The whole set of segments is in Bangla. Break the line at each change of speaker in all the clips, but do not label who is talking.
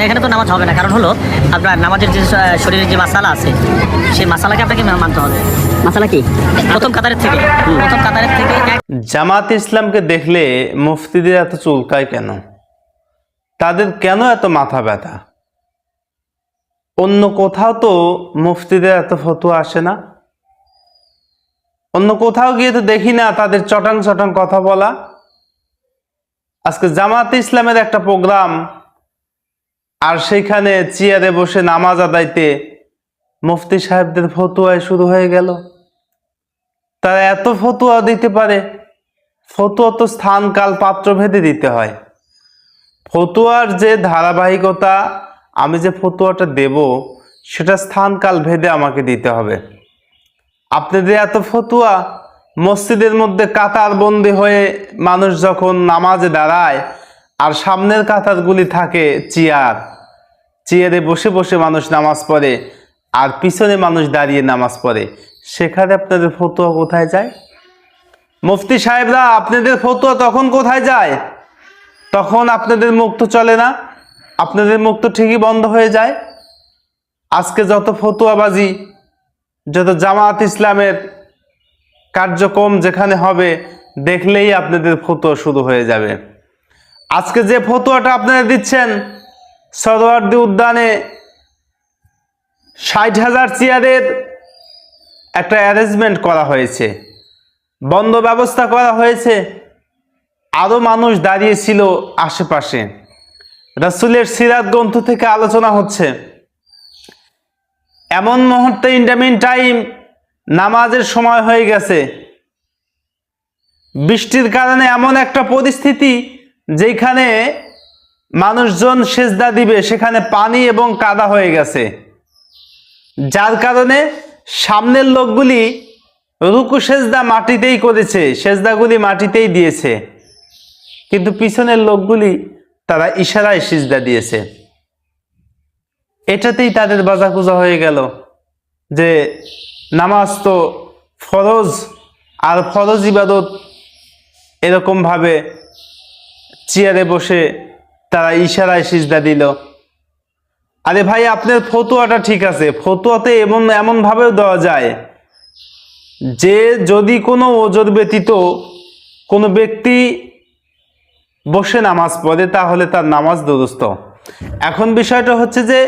না এখানে তো নামাজ হবে না। কারণ হলো আপনার নামাজের যে শরীরের যে মাসালা আছে সেই মাসালাকে আপনাকে মানতে হবে।
মাসালা কি?
প্রথম কাতারের থেকে। প্রথম কাতারের থেকে
জামাত ইসলামকে দেখলে মুফতিদের এত চুলকায় কেন? তাদের কেন এত মাথা ব্যথা? অন্য কোথাও তো মুফতিদের এত ফতুয়া আসে না। অন্য কোথাও গিয়ে তো দেখি না তাদের চটাং চটাং কথা বলা। আজকে জামাত ইসলামের একটা প্রোগ্রাম আর সেইখানে চেয়ারে বসে নামাজ আদাইতে মুফতি সাহেবদের ফতুয়ায় শুরু হয়ে গেল। তারা এত ফতুয়া দিতে পারে, ফতুয়া তো স্থান, কাল পাত্র ভেদে দিতে হয়। ফতুয়ার যে ধারাবাহিকতা, আমি যে ফতুয়াটা দেব, সেটা স্থান, কাল ভেদে আমাকে দিতে হবে। আপনাদের এত ফতুয়া, মসজিদের মধ্যে কাতার বন্দি হয়ে মানুষ যখন নামাজে দাঁড়ায় আর সামনের কাতারগুলি থাকে চেয়ার। চেয়ারে বসে বসে মানুষ নামাজ পড়ে আর পিছনে মানুষ দাঁড়িয়ে নামাজ পড়ে। সেখানে আপনাদের ফতুয়া কোথায় যায়? মুফতি সাহেবরা, আপনাদের ফতুয়া তখন কোথায় যায়? তখন আপনাদের মুখ তো চলে না। আপনাদের মুখ তো ঠিকই বন্ধ হয়ে যায়। আজকে যত ফতুয়াবাজি, যত জামাত ইসলামের কার্যক্রম যেখানে হবে, দেখলেই আপনাদের ফতুয়া শুরু হয়ে যাবে। আজকে যে ফতুয়াটা আপনারা দিচ্ছেন সরোয়ার্দি উদ্যানে ষাট হাজার চেয়ারের একটা অ্যারেঞ্জমেন্ট করা হয়েছে। বন্ধ ব্যবস্থা করা হয়েছে। আরও মানুষ দাঁড়িয়েছিল আশেপাশে। রাসুলের সিরাত গ্রন্থ থেকে আলোচনা হচ্ছে। এমন মুহূর্তে ইন্টারমিন টাইম নামাজের সময় হয়ে গেছে। বৃষ্টির কারণে এমন একটা পরিস্থিতি যেখানে মানুষজন সেজদা দিবে, সেখানে পানি এবং কাদা হয়ে গেছে। যার কারণে সামনের লোকগুলি রুকু সেজদা মাটিতেই করেছে, সেজদাগুলি মাটিতেই দিয়েছে। কিন্তু পিছনের লোকগুলি তারা ইশারায় সিজদা দিয়েছে। এটাতেই তাদের বাজাকুজা হয়ে গেল যে নামাজ তো ফরজ, আর ফরজ ইবাদত এরকমভাবে চেয়ারে বসে তারা ইশারায় সিজদা দিল। আরে ভাই, আপনার ফতুয়াটা ঠিক আছে। ফতুয়াতে এমন, এমনভাবেও দেওয়া যায় যে যদি কোনো ওজোর ব্যতীত কোনো ব্যক্তি বসে নামাজ পড়ে, তাহলে তার নামাজ দুরুস্ত। এখন বিষয়টা হচ্ছে যে,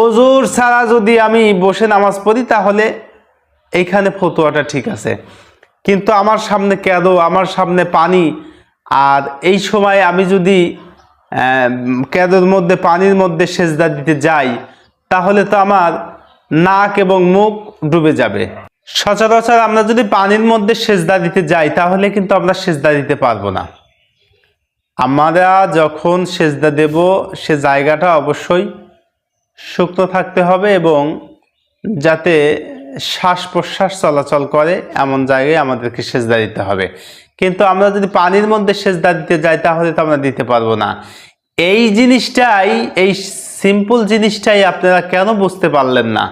ওজোর ছাড়া যদি আমি বসে নামাজ পড়ি, তাহলে এইখানে ফতুয়াটা ঠিক আছে। কিন্তু আমার সামনে কেদো, আমার সামনে পানি আর এই সময় আমি যদি কেদোর মধ্যে, পানির মধ্যে সেজদা দিতে যাই, তাহলে তো আমার নাক এবং মুখ ডুবে যাবে। সচরাচর আমরা যদি পানির মধ্যে সেজদা দিতে যাই, তাহলে কিন্তু আমরা সেজদা দিতে পারব না। আমরা যখন সেজদা দেব, সে জায়গাটা অবশ্যই শুকনো থাকতে হবে এবং যাতে শ্বাস প্রশ্বাস চলাচল করে এমন জায়গায় আমাদেরকে সেজদা দিতে হবে। কিন্তু আমরা যদি পানির মধ্যে সেজদা দিতে যাই, তাহলে তো আমরা দিতে পারব না। এই জিনিসটাই, এই সিম্পল জিনিসটাই আপনারা কেন বুঝতে পারলেন না?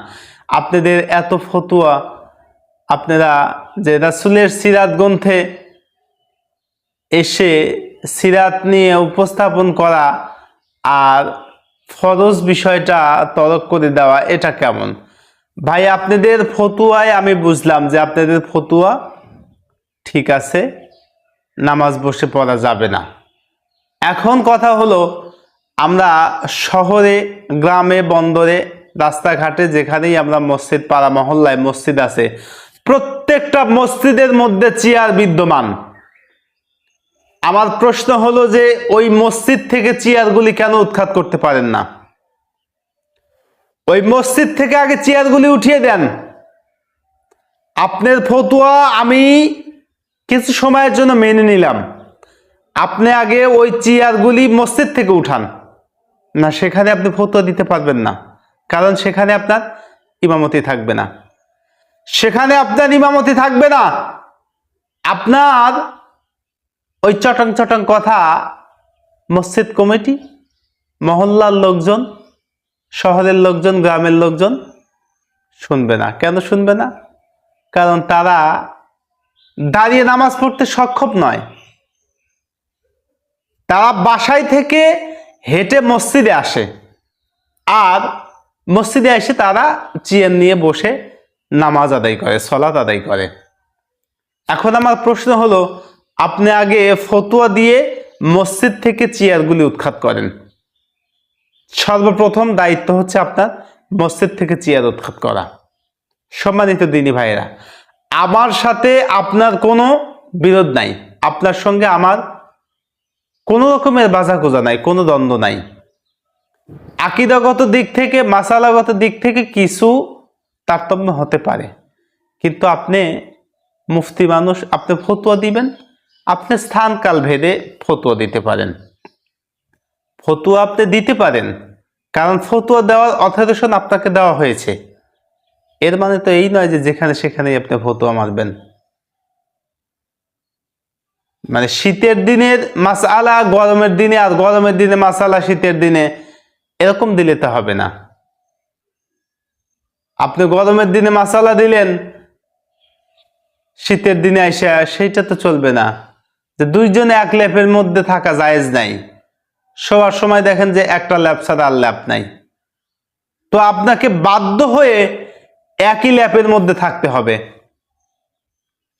আপনাদের এত ফতুয়া, আপনারা যে রাসুলের সিরাত গ্রন্থে এসে সিরাত নিয়ে উপস্থাপন করা আর ফরজ বিষয়টা তরক করে দেওয়া, এটা কেমন? ভাই, আপনাদের ফতুয়ায় আমি বুঝলাম যে আপনাদের ফতুয়া ঠিক আছে, নামাজ বসে পড়া যাবে না। এখন কথা হলো, আমরা শহরে, গ্রামে, বন্দরে, রাস্তাঘাটে যেখানেই আমরা মসজিদ, পাড়া মহল্লায় মসজিদ আছে, প্রত্যেকটা মসজিদের মধ্যে চেয়ার বিদ্যমান। আমার প্রশ্ন হলো যে ওই মসজিদ থেকে চেয়ারগুলি কেন উৎখাত করতে পারেন না? ওই মসজিদ থেকে আগে চেয়ারগুলি উঠিয়ে দেন। আপনার ফতুয়া আমি কিছু সময়ের জন্য মেনে নিলাম। আপনি আগে ওই চেয়ারগুলি মসজিদ থেকে উঠান। না, সেখানে আপনি ফতুয়া দিতে পারবেন না, কারণ সেখানে আপনার ইমামতি থাকবে না। সেখানে আপনার ইমামতি থাকবে না। আপনার ওই চটং চটং কথা মসজিদ কমিটি, মহল্লার লোকজন শহরের লোকজন, গ্রামের লোকজন শুনবে না। কেন শুনবে না? কারণ তারা দাঁড়িয়ে নামাজ পড়তে সক্ষম নয়। তারা বাসায় থেকে হেঁটে মসজিদে আসে আর মসজিদে এসে তারা চেয়ার নিয়ে বসে নামাজ আদায় করে সলাত আদায় করে। এখন আমার প্রশ্ন হলো, আপনি আগে ফতুয়া দিয়ে মসজিদ থেকে চেয়ারগুলি উৎখাত করেন। সর্বপ্রথম দায়িত্ব হচ্ছে আপনার মসজিদ থেকে চেয়ার উৎখাত করা। সম্মানিত দিনী ভাইয়েরা, আমার সাথে আপনার কোনো বিরোধ নাই। আপনার সঙ্গে আমার কোনো রকমের বাজা গোজা নাই, কোনো দ্বন্দ্ব নাই। আকিদাগত দিক থেকে, মাসালাগত দিক থেকে কিছু তারতম্য হতে পারে। কিন্তু আপনি মুফতি মানুষ, আপনি ফতুয়া দিবেন, আপনি স্থান কাল ভেদে ফতুয়া দিতে পারেন। ফতুয়া আপনি দিতে পারেন, কারণ ফতুয়া দেওয়ার অথরিটেশন আপনাকে দেওয়া হয়েছে। এর মানে তো এই নয় যে যেখানে সেখানেই আপনি ফতুয়া মারবেন। মানে শীতের দিনের মাসালা, গরমের দিনে আর গরমের দিনে মাসালা শীতের দিনে এরকম দিলে তো হবে না। আপনি গরমের দিনে মাসালা দিলেন, শীতের দিনে এসে সেইটা তো চলবে না। যে দুইজনে এক লেপের মধ্যে থাকা জায়েজ নাই। সবার সময় দেখেন যে একটা ল্যাপ ছাড়া আর ল্যাপ নাই। তো আপনাকে বাধ্য হয়ে একই ল্যাপের মধ্যে থাকতে হবে।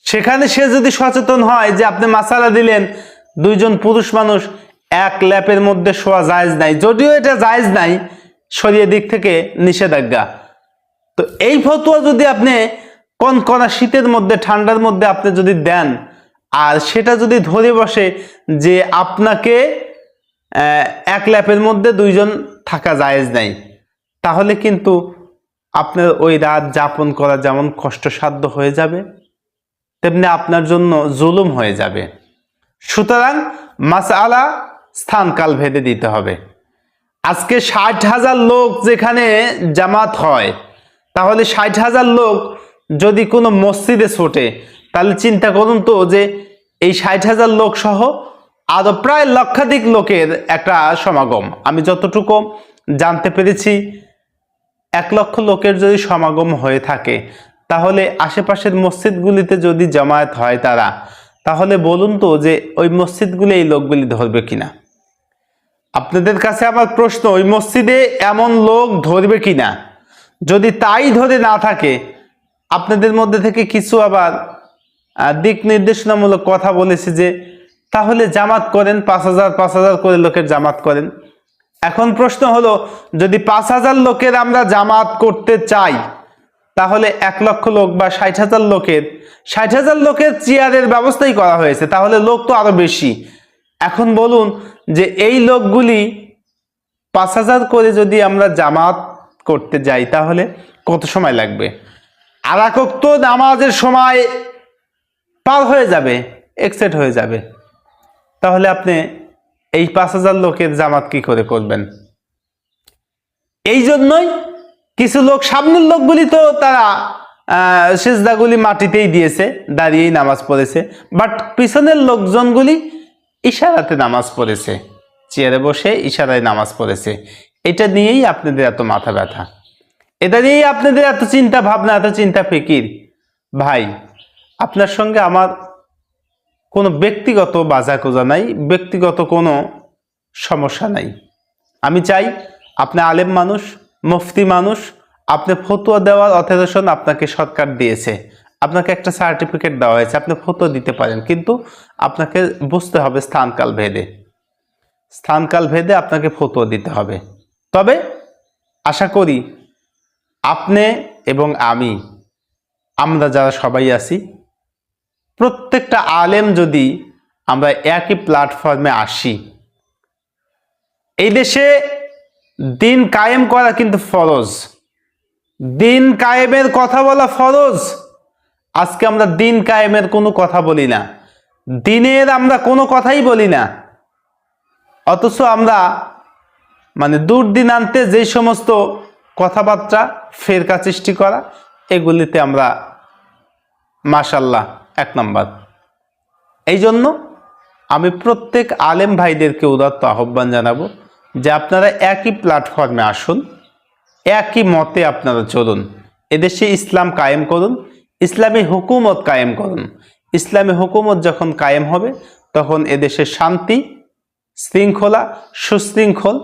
সেখানে সে যদি সচেতন হয় যে আপনি মাসালা দিলেন, দুইজন পুরুষ মানুষ এক ল্যাপের মধ্যে শোয়া জায়েজ নাই। যদিও এটা জায়েজ নাই সরিয়ে দিক থেকে নিষেধাজ্ঞা। তো এই ফতুয়া যদি আপনি কনকনা শীতের মধ্যে, ঠান্ডার মধ্যে আপনি যদি দেন, আর সেটা যদি ধরে বসে যে আপনাকে এক ল্যাপের মধ্যে দুইজন থাকা জায়েজ নাই। তাহলে কিন্তু আপনার ওই রাত যাপন করা যেমন কষ্টসাধ্য হয়ে যাবে, তেমনি আপনার জন্য জুলুম হয়ে যাবে। সুতরাং মাসআলা স্থানকাল ভেদে দিতে হবে। আজকে ষাট হাজার লোক যেখানে জামাত হয়, তাহলে ষাট হাজার লোক যদি কোনো মসজিদে ছোটে, তাহলে চিন্তা করুন তো যে এই ষাট হাজার লোক সহ আরও প্রায় লক্ষাধিক লোকের একটা সমাগম। আমি যতটুকু জানতে পেরেছি, এক লক্ষ লোকের যদি সমাগম হয়ে থাকে, তাহলে আশেপাশের মসজিদগুলিতে যদি জামায়াত হয় তারা, তাহলে বলুন তো যে ওই মসজিদগুলি এই লোকগুলি ধরবে কিনা? আপনাদের কাছে আমার প্রশ্ন, ওই মসজিদে এমন লোক ধরবে কিনা? যদি তাই ধরে না থাকে, আপনাদের মধ্যে থেকে কিছু আবার দিক নির্দেশনামূলক কথা বলেছে যে তাহলে জামাত করেন, পাঁচ হাজার পাঁচ হাজার করে লোকের জামাত করেন। এখন প্রশ্ন হলো, যদি পাঁচ হাজার লোকের আমরা জামাত করতে চাই, তাহলে এক লক্ষ লোক বা ষাট হাজার লোকের, ষাট হাজার লোকের চেয়ারের ব্যবস্থাই করা হয়েছে, তাহলে লোক তো আরও বেশি। এখন বলুন যে এই লোকগুলি পাঁচ হাজার করে যদি আমরা জামাত করতে যাই, তাহলে কত সময় লাগবে? আর তো নামাজের সময় পার হয়ে যাবে এক্সেট হয়ে যাবে। তাহলে আপনি এই পাঁচ হাজার লোকের জামাত কি করে করবেন? এই জন্যই কিছু লোক, সামনের লোকগুলি তো তারা সেজদাগুলি মাটিতেই দিয়েছে, দাঁড়িয়েই নামাজ পড়েছে। বাট পিছনের লোকজনগুলি ইশারাতে নামাজ পড়েছে। চেয়ারে বসে ইশারায় নামাজ পড়েছে। এটা নিয়েই আপনাদের এত মাথা ব্যথা। এটা নিয়েই আপনাদের এত চিন্তা ভাবনা, এত চিন্তা ফিকির। ভাই, আপনার সঙ্গে আমার কোনো ব্যক্তিগত বাজাকোজা নাই, ব্যক্তিগত কোনো সমস্যা নাই। আমি চাই আপনি আলেম মানুষ, মুফতি মানুষ, আপনি ফতুয়া দেওয়ার অথরাইজেশন আপনাকে সরকার দিয়েছে। আপনাকে একটা সার্টিফিকেট দেওয়া হয়েছে, আপনি ফতুয়া দিতে পারেন, কিন্তু আপনাকে বুঝতে হবে স্থানকাল ভেদে। স্থানকাল ভেদে আপনাকে ফতুয়া দিতে হবে। তবে আশা করি আপনি এবং আমি, আমরা যারা সবাই আছি প্রত্যেকটা আলেম যদি আমরা একই প্ল্যাটফর্মে আসি, এই দেশে দিন কায়েম করা কিন্তু ফরজ। দিন কায়েমের কথা বলা ফরজ। আজকে আমরা দিন কায়েমের কোনো কথা বলি না। দিনের আমরা কোনো কথাই বলি না। অথচ আমরা মানে দূরদিনান্তে যেই সমস্ত কথাবার্তা, ফেরকা সৃষ্টি করা, এগুলিতে আমরা মাশাল্লাহ এক নম্বর। এই জন্য আমি প্রত্যেক আলেম ভাইদেরকে উদাত্ত আহ্বান জানাব যে আপনারা একই প্ল্যাটফর্মে আসুন, একই মতে আপনারা চলুন, এদেশে ইসলাম কায়েম করুন, ইসলামী হুকুমত কায়েম করুন। ইসলামী হুকুমত যখন কায়েম হবে, তখন এদেশে শান্তি, শৃঙ্খলা, সুশৃঙ্খল,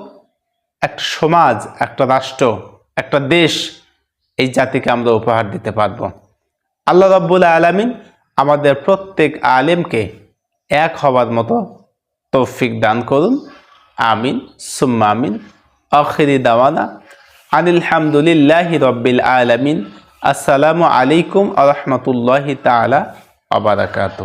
একটা সমাজ, একটা রাষ্ট্র, একটা দেশ এই জাতিকে আমরা উপহার দিতে পারব। আল্লাহ রব্বুল আলমিন আমাদের প্রত্যেক আলেমকে এক হবার মতো তৌফিক দান করুন। আমিন। সুম্মা আমিন। আখিরি দাওয়ানা। আনিল হামদুলিল্লাহি রব্বিল আলমিন। আসসালামু আলাইকুম আ রহমতুল্লাহ তালা আবারাকাতু